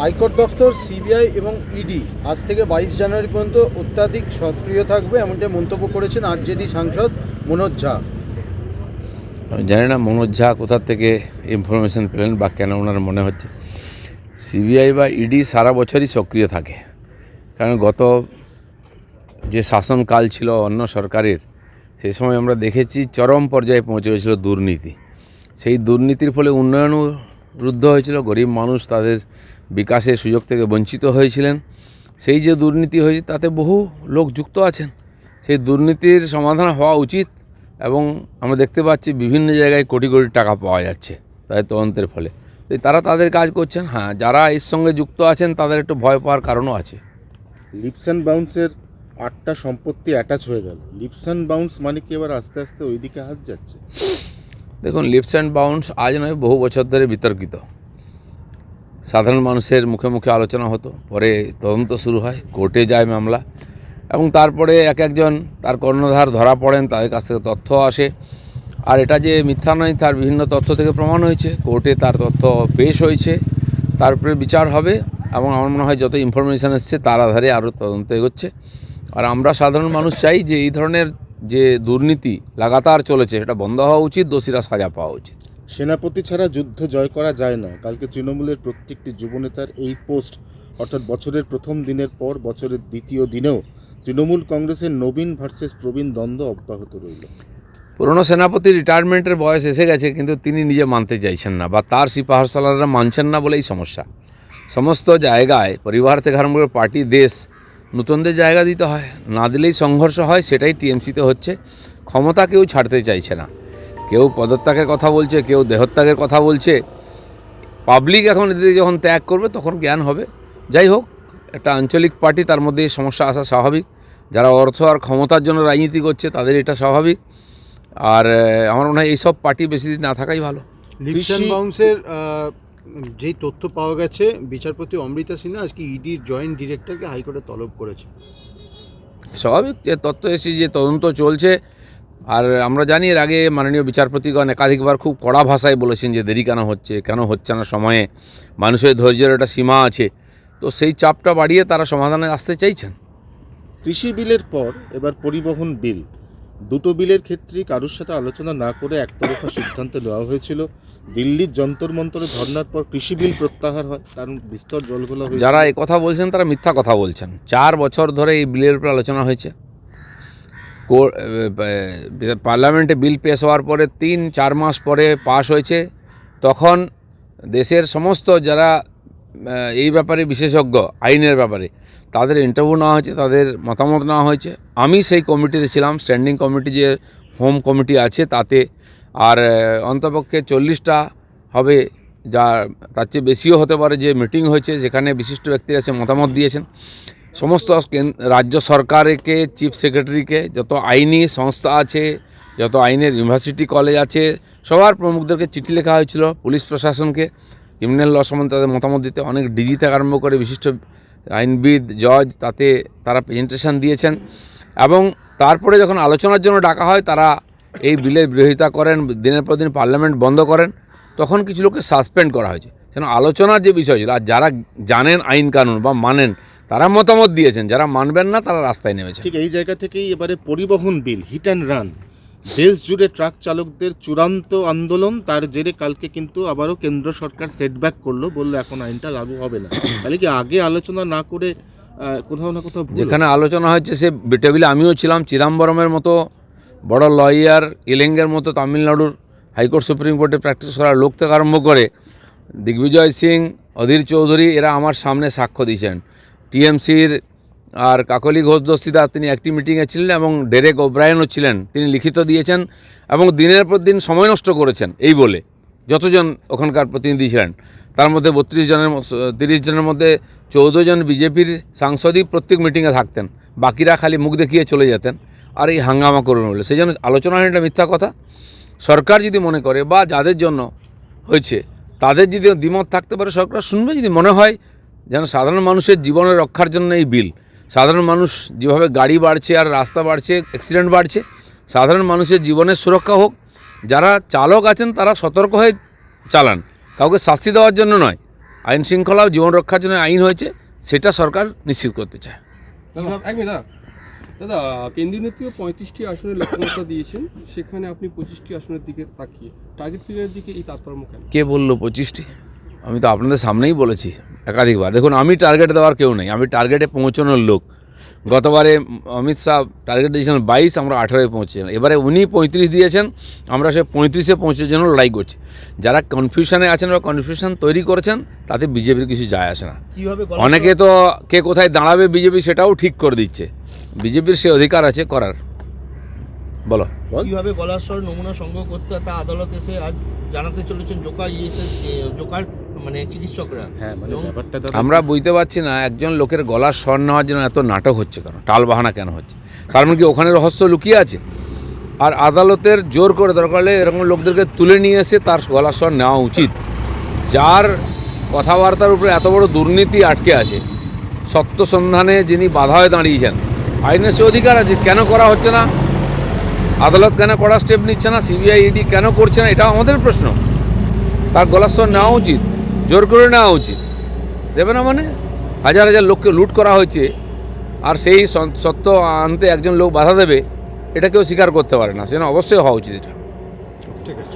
High court দফতর, CBI এবং ED আজ থেকে বাইশ জানুয়ারি পর্যন্ত অত্যাধিক সক্রিয় থাকবে এমনটা মন্তব্য করেছেন আরজেডি সাংসদ মনোজ ঝা। আমি জানি না মনোজ ঝা কোথা থেকে ইনফরমেশন পেলেন বা কেন ওনার মনে হচ্ছে। সিবিআই বা ইডি সারা বছরই সক্রিয় থাকে। কারণ গত যে শাসনকাল ছিল অন্য সরকারের সেই সময় আমরা দেখেছি চরম পর্যায়ে পৌঁছে গেছিল দুর্নীতি। সেই দুর্নীতির ফলে উন্নয়নও রুদ্ধ হয়েছিল, গরিব মানুষ তাদের বিকাশের সুযোগ থেকে বঞ্চিত হয়েছিলেন। সেই যে দুর্নীতি হয়েছে তাতে বহু লোক যুক্ত আছেন। সেই দুর্নীতির সমাধান হওয়া উচিত এবং আমরা দেখতে পাচ্ছি বিভিন্ন জায়গায় কোটি কোটি টাকা পাওয়া যাচ্ছে তাদের তদন্তের ফলে। তো তারা তাদের কাজ করছেন হ্যাঁ যারা এর সঙ্গে যুক্ত আছেন তাদের একটু ভয় পাওয়ার কারণও আছে। লিপস অ্যান্ড বাউন্সের আটটা সম্পত্তি অ্যাটাচ হয়ে গেল। লিপস অ্যান্ড বাউন্স মানে কি? এবার আস্তে আস্তে ওইদিকে হাত যাচ্ছে। দেখুন লিপস অ্যান্ড বাউন্স আজ নয় বহু বছর ধরে বিতর্কিত। সাধারণ মানুষের মুখে মুখে আলোচনা হতো, পরে তদন্ত শুরু হয়, কোর্টে যায় মামলা এবং তারপরে এক একজন তার কর্ণধার ধরা পড়েন, তাদের কাছ থেকে তথ্য আসে। আর এটা যে মিথ্যা নয়, তার বিভিন্ন তথ্য থেকে প্রমাণ হয়েছে। কোর্টে তার তথ্য পেশ হয়েছে তারপরে বিচার হবে এবং আমার মনে হয় যত ইনফরমেশান এসছে, তার আধারে আরও তদন্ত এগোচ্ছে। আর আমরা সাধারণ মানুষ চাই যে এই ধরনের যে দুর্নীতি লাগাতার চলেছে, সেটা বন্ধ হওয়া উচিত, দোষীরা সাজা পাওয়া উচিত। সেনাপতি ছাড়া যুদ্ধ জয় করা যায় না। কালকে তৃণমূলের প্রত্যেকটি যুবনেতার এই পোস্ট, অর্থাৎ বছরের প্রথম দিনের পর বছরের দ্বিতীয় দিনেও তৃণমূল কংগ্রেসের নবীন ভার্সেস প্রবীণ দ্বন্দ্ব অব্যাহত রইল। পুরনো সেনাপতি রিটায়ারমেন্টের বয়স এসে গেছে, কিন্তু তিনি নিজে মানতে চাইছেন না, বা তার সিপাহসালাররা মানছেন না বলেই সমস্যা। সমস্ত জায়গায়, পরিবার থেকে আরম্ভ করে পার্টি, দেশ, নতুনদের জায়গা দিতে হয়, না দিলেই সংঘর্ষ হয়, সেটাই টিএমসিতে হচ্ছে। ক্ষমতা কেউ ছাড়তে চাইছে না। কেউ পদত্যাগের কথা বলছে কেউ দেহত্যাগের কথা বলছে। পাবলিক এখন এদের যখন ত্যাগ করবে তখন জ্ঞান হবে। যাই হোক একটা আঞ্চলিক পার্টি তার মধ্যে এই সমস্যা আসা স্বাভাবিক। যারা অর্থ আর ক্ষমতার জন্য রাজনীতি করছে তাদের এটা স্বাভাবিক। আর আমার মনে হয় এইসব পার্টি বেশি দিন না থাকাই ভালো। অ্যান্ড বাউন্সের যেই তথ্য পাওয়া গেছে বিচারপতি অমৃতা সিনহা আজকে ইডির জয়েন্ট ডিরেক্টরকে হাইকোর্টে তলব করেছে। স্বাভাবিক যে তথ্য এসে যে তদন্ত চলছে আর আমরা জানি এর আগে মাননীয় বিচারপতিগণ একাধিকবার খুব কড়া ভাষায় বলেছেন যে দেরি কেন হচ্ছে কেন হচ্ছে না সময়ে মানুষের ধৈর্যের একটা সীমা আছে। তো সেই চাপটা বাড়িয়ে তারা সমাধানে আসতে চাইছেন। কৃষি বিলের পর এবার পরিবহন বিল। দুটো বিলের ক্ষেত্রে কারোর সাথে আলোচনা না করে একতরফা সিদ্ধান্ত নেওয়া হয়েছিল। দিল্লির যন্তর মন্তরে ধর্নার পর কৃষি বিল প্রত্যাহার হয় কারণ বিস্তর জলগুলো যারা কথা বলছেন তারা মিথ্যা কথা বলছেন। চার বছর ধরে এই বিলের উপর আলোচনা হয়েছে। পার্লামেন্টে বিল পেশ হওয়ার পরে তিন, চার মাস পরে পাশ হয়েছে। তখন দেশের সমস্ত যারা এই ব্যাপারে বিশেষজ্ঞ, আইনের ব্যাপারে, তাদের ইন্টারভিউ নেওয়া হয়েছে, তাদের মতামত নেওয়া হয়েছে। আমি সেই কমিটিতে ছিলাম স্ট্যান্ডিং কমিটি যে হোম কমিটি আছে তাতে। আর অন্তপক্ষে চল্লিশটা হবে, যা, তার চেয়ে বেশিও হতে পারে যে মিটিং হয়েছে, যেখানে বিশিষ্ট ব্যক্তিরা এসে মতামত দিয়েছেন। সমস্ত রাজ্য সরকারকে চিফ সেক্রেটারিকে যত আইনি সংস্থা আছে, যত আইনের ইউনিভার্সিটি কলেজ আছে, সবার প্রমুখদেরকে চিঠি লেখা হয়েছিল পুলিশ প্রশাসনকে। ক্রিমিনাল ল সম্বন্ধে তাদের মতামত দিতে অনেক ডিজি থেকে আরম্ভ করে বিশিষ্ট আইনবিদ জজ তাতে তারা প্রেজেন্টেশন দিয়েছেন। এবং তারপরে যখন আলোচনার জন্য ডাকা হয়, তারা এই বিলের বিরোধিতা করেন, দিনের পর দিন পার্লামেন্ট বন্ধ করেন, তখন কিছু লোককে সাসপেন্ড করা হয়েছে। যেন আলোচনার যে বিষয় ছিল, আর যারা জানেন আইন কানুন বা মানেন তারা মতামত দিয়েছেন যারা মানবেন না তারা রাস্তায় নেমেছে ঠিক এই জায়গা থেকেই এবারে পরিবহন বিল হিট অ্যান্ড রান দেশ জুড়ে ট্রাক চালকদের চূড়ান্ত আন্দোলন তার জেরে কালকে কিন্তু আবারও কেন্দ্র সরকার সেটব্যাক করল বলল এখন আইনটা লাগু হবে না। তাহলে কি আগে আলোচনা না করে কোথাও না কোথাও যেখানে আলোচনা হচ্ছে সে টেবিলে আমিও ছিলাম চিদাম্বরমের মতো বড় লয়ার ইলেঙ্গের মতো তামিলনাড়ুর হাইকোর্ট সুপ্রিম কোর্টে প্র্যাকটিস করার লোক থেকে আরম্ভ করে দিগ্বিজয় সিং অধীর চৌধুরী এরা আমার সামনে সাক্ষ্য দিয়েছেন। টিএমসির আর কাকলি ঘোষ দস্তিদা তিনি একটি মিটিংয়ে ছিলেন এবং ডেরেক ওব্রায়নও ছিলেন। তিনি লিখিত দিয়েছেন এবং দিনের পর দিন সময় নষ্ট করেছেন, এই বলে যতজন ওখানকার প্রতিনিধি ছিলেন। তার মধ্যে বত্রিশ জনের তিরিশ জনের মধ্যে চৌদ্দ জন বিজেপির সাংসদই প্রত্যেক মিটিংয়ে থাকতেন, বাকিরা খালি মুখ দেখিয়ে চলে যেতেন আর এই হাঙ্গামা করবেন বলে সেই জন্য আলোচনা এটা মিথ্যা কথা। সরকার যদি মনে করে বা যাদের জন্য হয়েছে, তাদের যদি দ্বিমত থাকতে পারে, সরকার শুনবে যদি মনে হয় যেন সাধারণ মানুষের জীবনের রক্ষার জন্য এই বিল। সাধারণ মানুষ যেভাবে গাড়ি বাড়ছে আর রাস্তা বাড়ছে অ্যাক্সিডেন্ট বাড়ছে সাধারণ মানুষের জীবনের সুরক্ষা হোক। যারা চালক আছেন তারা সতর্ক হয়ে চালান। কাউকে শাস্তি দেওয়ার জন্য নয়। আইন শৃঙ্খলা জীবন রক্ষার জন্য আইন হয়েছে সেটা সরকার নিশ্চিত করতে চায়। দাদা কেন্দ্রীয় পঁয়ত্রিশটি আসনের লক্ষ্যমাত্রা দিয়েছেন সেখানে আপনি পঁচিশটি আসনের দিকে তাকিয়ে টার্গেট দিকে এই তাৎপর্য কেন? কে বলল পঁচিশটি? আমি তো আপনাদের সামনেই বলেছি। একাধিকবার। দেখুন আমি টার্গেট দেওয়ার কেউ নেই। আমি টার্গেটে পৌঁছানোর লোক। গতবারে অমিত শাহ টার্গেট দিয়েছিলেন বাইশ আমরা আঠারোয় পৌঁছেছিলাম। এবারে উনি পঁয়ত্রিশ দিয়েছেন আমরা সে পঁয়ত্রিশে পৌঁছে জন্য লড়াই করছি। যারা কনফিউশনে আছেন বা কনফিউশন তৈরি করেছেন তাতে বিজেপির কিছু যায় আসে না। কীভাবে অনেকে তো কে কোথায় দাঁড়াবে বিজেপি সেটাও ঠিক করে দিচ্ছে। বিজেপির সে অধিকার আছে করার। বলো। কীভাবে গলার স্বর নমুনা সংগ্রহ করতে তা আদালত এসে আজ জানাতে চলেছেন জোকা ইএসএস জোকার মানে চিকিৎসকরা। হ্যাঁ মানে ব্যাপারটা আমরা বুঝতে পারছি না একজন লোকের গলার স্বর নেওয়ার জন্য এত নাটক হচ্ছে কেন? টাল বাহানা কেন হচ্ছে? কারণ কি ওখানে রহস্য লুকিয়ে আছে? আর আদালতের জোর করে দরকার হলে এরকম লোকদেরকে তুলে নিয়ে এসে তার গলার স্বর নেওয়া উচিত। যার কথাবার্তার উপরে এত বড় দুর্নীতি আটকে আছে সত্য সন্ধানে যিনি বাধা হয়ে দাঁড়িয়েছেন আইনের সে অধিকার আছে কেন করা হচ্ছে না? আদালত কেন কড়া স্টেপ নিচ্ছে না? সিবিআই ইডি কেন করছে না? এটা আমাদের প্রশ্ন। তার গলার স্বর নেওয়া উচিত। জোর করে নেওয়া উচিত। দেবে না মানে? হাজার হাজার লোককে লুট করা হয়েছে আর সেই সত্য আনতে একজন লোক বাধা দেবে, এটা কেউ স্বীকার করতে পারে না। সেজন্য অবশ্যই হওয়া উচিত এটা। ঠিক আছে।